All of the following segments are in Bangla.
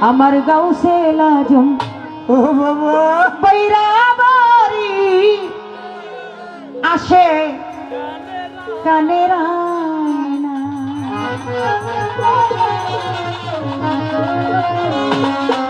আমার গাউসে লাজম। ও বাবা। বৈরা বৈরাবারি আসে কানে Thank.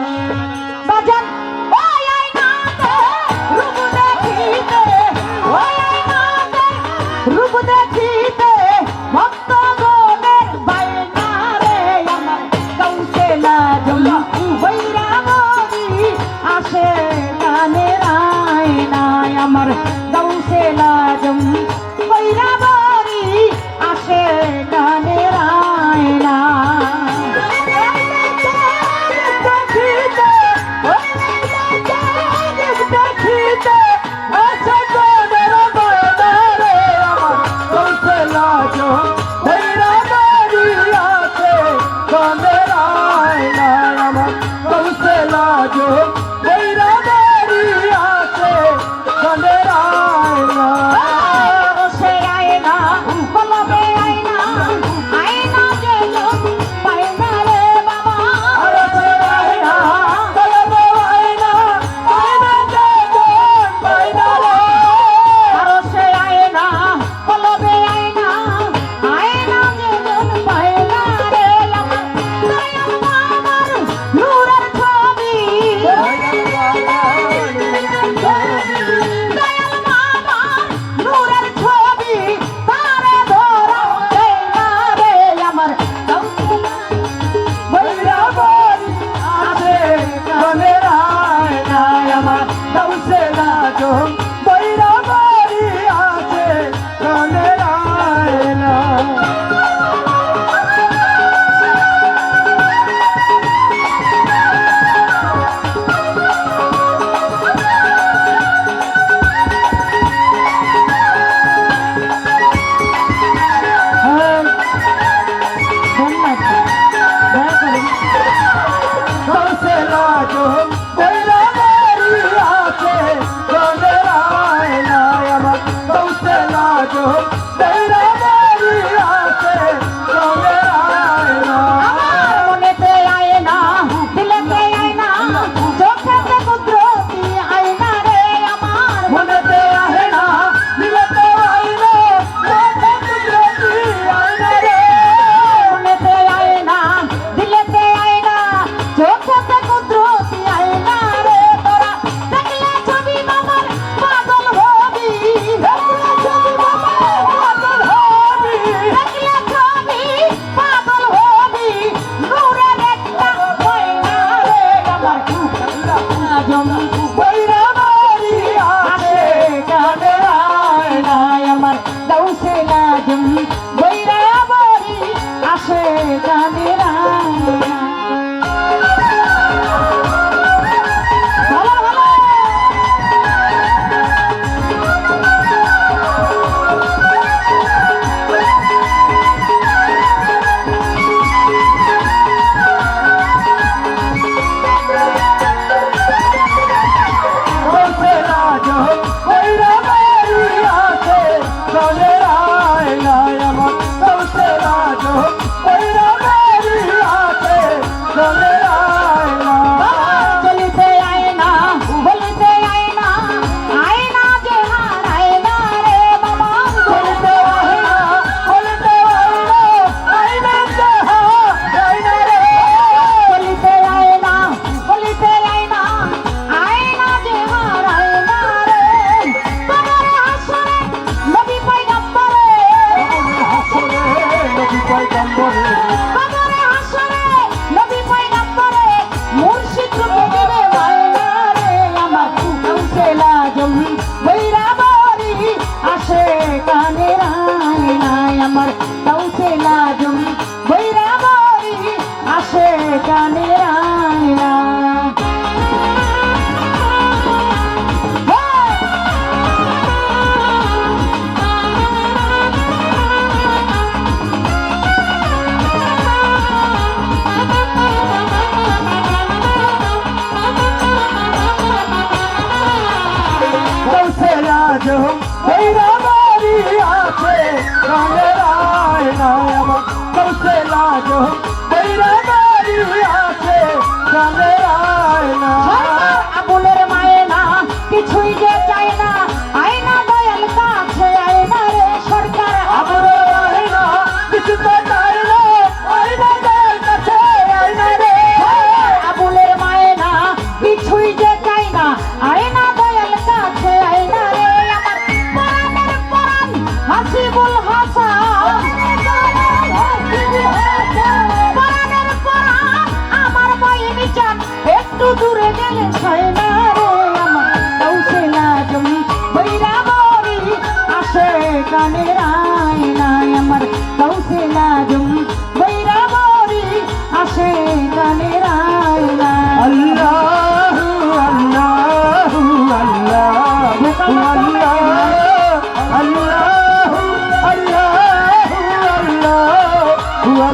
আছে লাজো বৈরা বাড়ি আছে জানে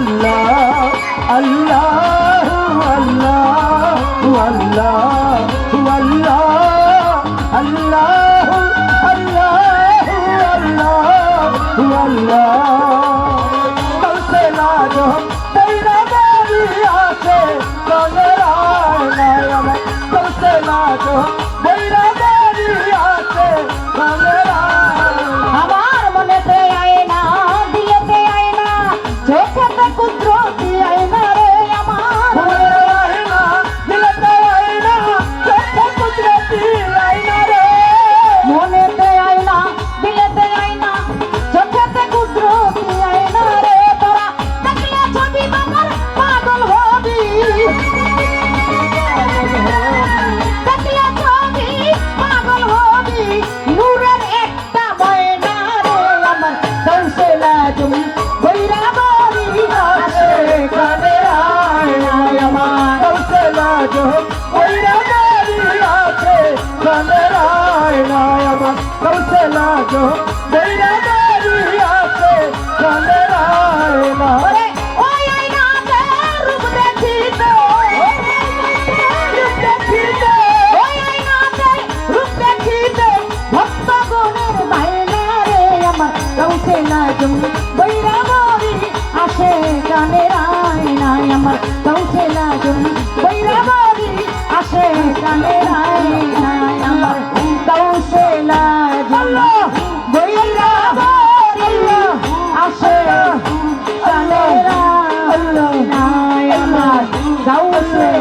আল্লাহ আল্লাহ আল্লাহ আল্লাহ আল্লাহ আল্লাহ আল্লাহ আল্লাহ তেরা আছে কলে রায় কৌশলা তেরা আছে কলে দেখো 나오是.